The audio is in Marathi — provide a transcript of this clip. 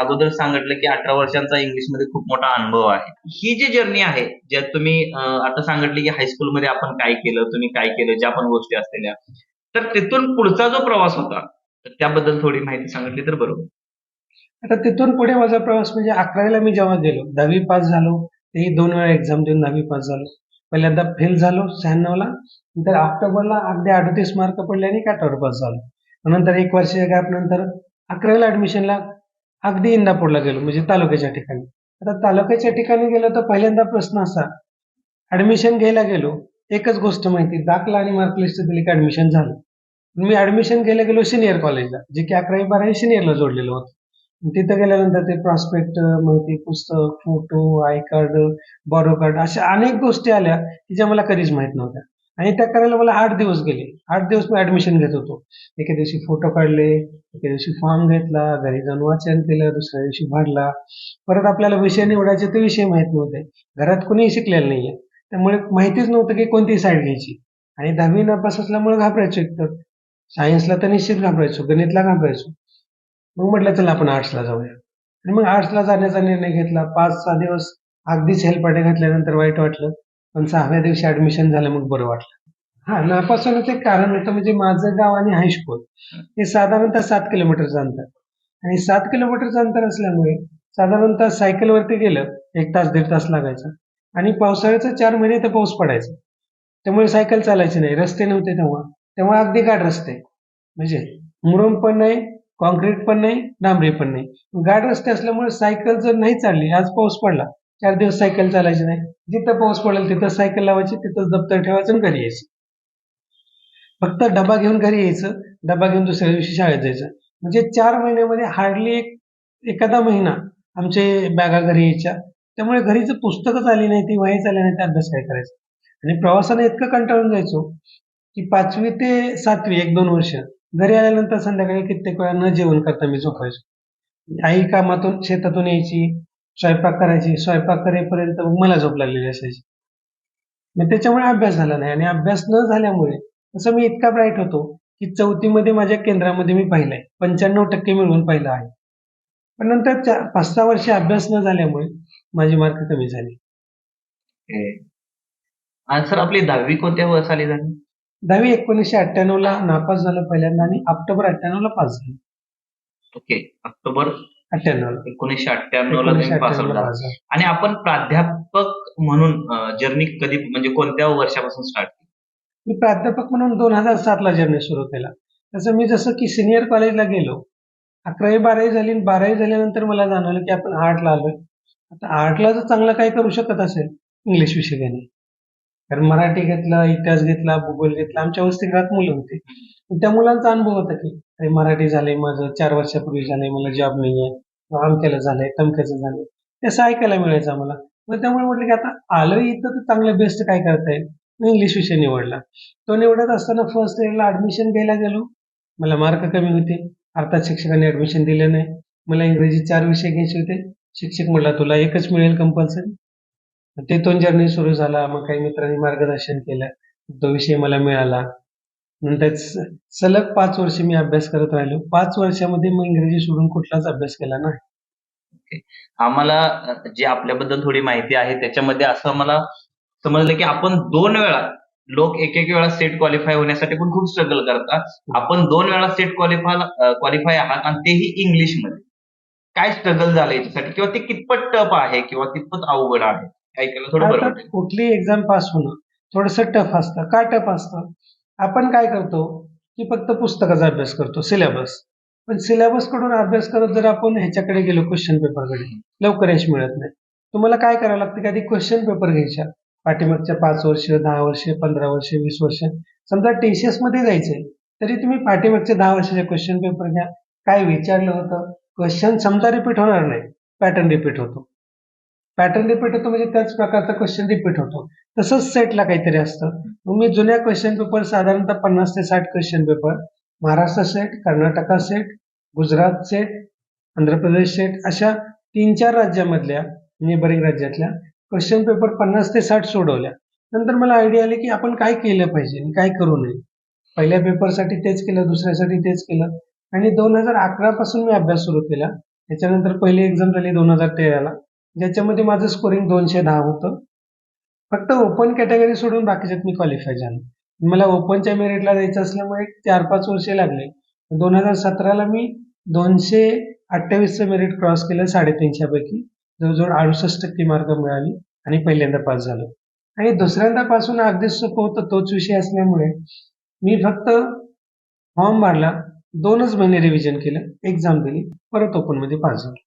अगोदर सांगितलं की अठरा वर्षांचा इंग्लिशमध्ये खूप मोठा अनुभव आहे. ही जी जर्नी आहे ज्यात तुम्ही आता सांगितले की हायस्कूलमध्ये आपण काय केलं तुम्ही काय केलं ज्या पण गोष्टी असलेल्या. तर तिथून पुढचा जो प्रवास होता तर त्याबद्दल थोडी माहिती सांगितली तर बरोबर. आता तिथून पुढे माझा प्रवास म्हणजे अकरावीला मी जेव्हा गेलो दहावी पास झालो तेही दोन वेळा एक्झाम देऊन दहावी पास झालो. पहिल्यांदा फेल झालो शहाण्णवला नंतर ऑक्टोबरला अगदी अडतीस मार्क पडले आणि काठावर पास झालो. नंतर एक वर्ष गॅप नंतर अकरावीला ऍडमिशनला अगदी इंदापूरला गेलो म्हणजे तालुक्याच्या ठिकाणी. आता तालुक्याच्या ठिकाणी गेलो तर पहिल्यांदा प्रश्न असा ऍडमिशन घ्यायला गेलो एकच गोष्ट माहिती दाखला आणि मार्कलिस्ट दिली की ऍडमिशन झालं. मी ऍडमिशन घ्यायला गेलो सिनियर कॉलेजला जे की अकरावी बारावी सिनियरला जोडलेलं होतं. तिथं गेल्यानंतर ते प्रॉस्पेक्ट माहिती पुस्तक photo I card borrow card अशा अनेक गोष्टी आल्या की ज्या मला कधीच माहीत नव्हत्या. आणि त्या करायला मला आठ दिवस गेले. आठ दिवस मी ऍडमिशन घेत होतो. एके दिवशी फोटो काढले एके दिवशी फॉर्म घेतला घरी जाऊन वाचन केलं दुसऱ्या दिवशी भरला. परत आपल्याला विषय निवडायचे ते विषय माहीत नव्हते. घरात कोणीही शिकलेलं नाहीये. त्यामुळे माहितीच नव्हतं की कोणती साईड घ्यायची. आणि दहावी नापास असल्यामुळे घाबरायचो एकतर. सायन्सला तर निश्चित घाबरायचो गणितला घाबरायचो. मग म्हटलं चला आपण आर्ट्सला जाऊया. आणि मग आर्ट्सला जाण्याचा निर्णय घेतला. पाच सहा दिवस अगदीच हेल्पाटे घातल्यानंतर वाईट वाटलं. पण सहाव्या दिवशी ऍडमिशन झालं मग बरं वाटलं. हा नापासूनच एक कारण होतं म्हणजे माझं गाव आणि हायस्कूल हे साधारणतः सात किलोमीटरचं अंतर. आणि सात किलोमीटरचं अंतर असल्यामुळे साधारणतः सायकलवरती गेलं एक तास दीड तास लागायचा. आणि पावसाळ्याचं चार महिने तर पाऊस पडायचा. त्यामुळे सायकल चालायची नाही. रस्ते नव्हते तेव्हा. तेव्हा अगदी गाठ रस्ते. म्हणजे मुरुम पण नाही कॉन्क्रीट पण नाही डांबरी पण नाही. गाठ रस्ते असल्यामुळे सायकल जर नाही चालली आज पाऊस पडला चार दिवस सायकल चालायची नाही. जिथं पाऊस पडेल तिथं सायकल लावायची तिथंच दप्तर ठेवायचं आणि घरी यायचं. फक्त डबा घेऊन घरी यायचं डबा घेऊन दुसऱ्या दिवशी शाळेत जायचं. म्हणजे चार महिन्यामध्ये हार्डली एक एखादा महिना आमचे बॅगा घरी यायच्या. त्यामुळे घरीच पुस्तकच आली नाही ती वहीच आली नाही ते अभ्यास काय करायचा? आणि प्रवासाने इतकं कंटाळून जायचो की पाचवी ते सातवी एक दोन वर्ष घरी आल्यानंतर संध्याकाळी कित्येक वेळा न जेवण करता मी झोपायचो. आई कामातून शेतातून यायची स्वयंपाक करायची स्वयंपाक करेपर्यंत मग मला झोप लागलेली असायची. मग त्याच्यामुळे अभ्यास झाला नाही आणि अभ्यास न झाल्यामुळे तसं मी इतका ब्राईट होतो की चौथीमध्ये माझ्या केंद्रामध्ये मी पाहिलंय. पंच्याण्णव टक्के मिळवून पाहिलं आहे. पण नंतर चार पाच सहा वर्ष अभ्यास न झाल्यामुळे माझी मार्क कमी झाली. सर आपली दहावी कोणत्या व- साली झाली? दहावी एकोणीसशे अठ्ठ्याण्णव ला नापास झालं पहिल्यांदा आणि ऑक्टोबर अठ्ठ्याण्णव ला पास झालं. ओके. ऑक्टोबर अठ्ठ्याण्णव एकोणीसशे अठ्ठ्याण्णव ला तुम्ही पास झाला आणि आपण प्राध्यापक म्हणून जर्नी कधी म्हणजे कोणत्या वर्षापासून स्टार्ट केली? मी प्राध्यापक म्हणून दोन हजार सात ला जर्नी सुरू केला. तसं मी जसं की सिनियर कॉलेजला गेलो अकरावी बारावी झाली बारावी झाल्यानंतर मला जाणवलं की आपण आर्टला आलोय. आता आर्टला जर चांगलं काय करू शकत असेल इंग्लिश विषय घेणे. कारण मराठी घेतला इतिहास घेतला भूगोल घेतला आमच्या वसतिगृहात मुलं होती. त्या मुलांचा अनुभव होता की अरे मराठी झाले माझं चार वर्षापूर्वी झालंय मला जॉब नाहीये किंवा अमक्याला झालंय तमक्याचं झालंय. ते असं ऐकायला मिळायचं आम्हाला. मग त्यामुळे म्हटलं की आता आलं इथं तर चांगलं बेस्ट काय करता येईल? मी इंग्लिश विषय निवडला. तो निवडत असताना फर्स्ट इयरला ऍडमिशन घ्यायला गेलो. मला मार्क कमी होते. अर्थात शिक्षकांनी ऍडमिशन दिलं नाही. मला इंग्रजी चार विषय घ्यायचे होते. शिक्षक म्हणला तुला एकच मिळेल कंपल्सरी दोन जर्नी सुरू झाला. मग काही मित्रांनी मार्गदर्शन केलं. तो विषय मला मिळाला. सलग पाच वर्ष मी अभ्यास करत राहिलो. पाच वर्षामध्ये मग इंग्रजी सोडून कुठलाच अभ्यास केला नाही. आम्हाला जी आपल्याबद्दल थोडी माहिती आहे त्याच्यामध्ये असं मला समजलं की आपण दोन वेळा लोक एक एक वेळा स्टेट क्वालिफाय होण्यासाठी पण खूप स्ट्रगल करतात. आपण दोन वेळा स्टेट क्वालिफाय क्वालिफाय आहात आणि तेही इंग्लिशमध्ये काय स्ट्रगल झालं याच्यासाठी? किंवा ते कितपत टफ आहे? किंवा कितपत अवघड आहे? ऐकायला थोडं बरं कुठली एक्झाम पास होणं थोडस टफ असतं. का टफ असतं? आपण काय करतो की फक्त पुस्तकाचा अभ्यास करतो सिलेबस पण सिलेबसकडून अभ्यास करत जर आपण ह्याच्याकडे गेलो क्वेश्चन पेपरकडे लवकर यश मिळत नाही. तुम्हाला काय करावं लागतं की आधी क्वेश्चन पेपर घ्यायच्या पाठीमागच्या पाच वर्ष दहा वर्ष पंधरा वर्ष वीस वर्ष. समजा टीसीएसमध्ये जायचंय तरी तुम्ही पाठीमागच्या दहा वर्षाचे क्वेश्चन पेपर घ्या. काय विचारलं होतं? क्वेश्चन समजा रिपीट होणार नाही पॅटर्न रिपीट होतो. पॅटर्न रिपीट होतो म्हणजे त्याच प्रकारचा क्वेश्चन रिपीट होतो. तसंच सेटला काहीतरी असतं. मग मी जुन्या क्वेश्चन पेपर साधारणतः पन्नास ते साठ question paper Maharashtra set Karnataka set Gujarat set Andhra Pradesh set अशा तीन चार राज्यामधल्या नेबरिंग राज्यातल्या क्वेश्चन पेपर पन्नास ते साठ सोडवल्या. नंतर मला आयडिया आली की आपण काय केलं पाहिजे आणि काय करू नये? पहिल्या पेपरसाठी तेच केलं दुसऱ्यासाठी तेच केलं. आणि दोन हजार अकरा पासून मी अभ्यास सुरू केला. त्याच्यानंतर पहिली एक्झाम झाली दोन हजार तेराला. ज्याच्यामध्ये माझं स्कोरिंग दोनशे दहा होतं. फक्त ओपन कॅटेगरी सोडून बाकीच्यात मी क्वालिफाय झालो. मला ओपनच्या मेरिटला जायचं असल्यामुळे चार पाच वर्षे लागले. दोन हजार सतराला मी दोनशे अठ्ठावीसचं मेरिट क्रॉस केलं साडेतीनशेपैकी जवळजवळ अडुसष्ट टक्के मार्क मिळाली आणि पहिल्यांदा पास झालो. आणि दुसऱ्यांदा पासून अगदी सोपं होतं तोच विषय असल्यामुळे मी फक्त फॉर्म भरला दोनच महिने रिव्हिजन केलं एक्झाम दिली परत ओपनमध्ये पास झालो.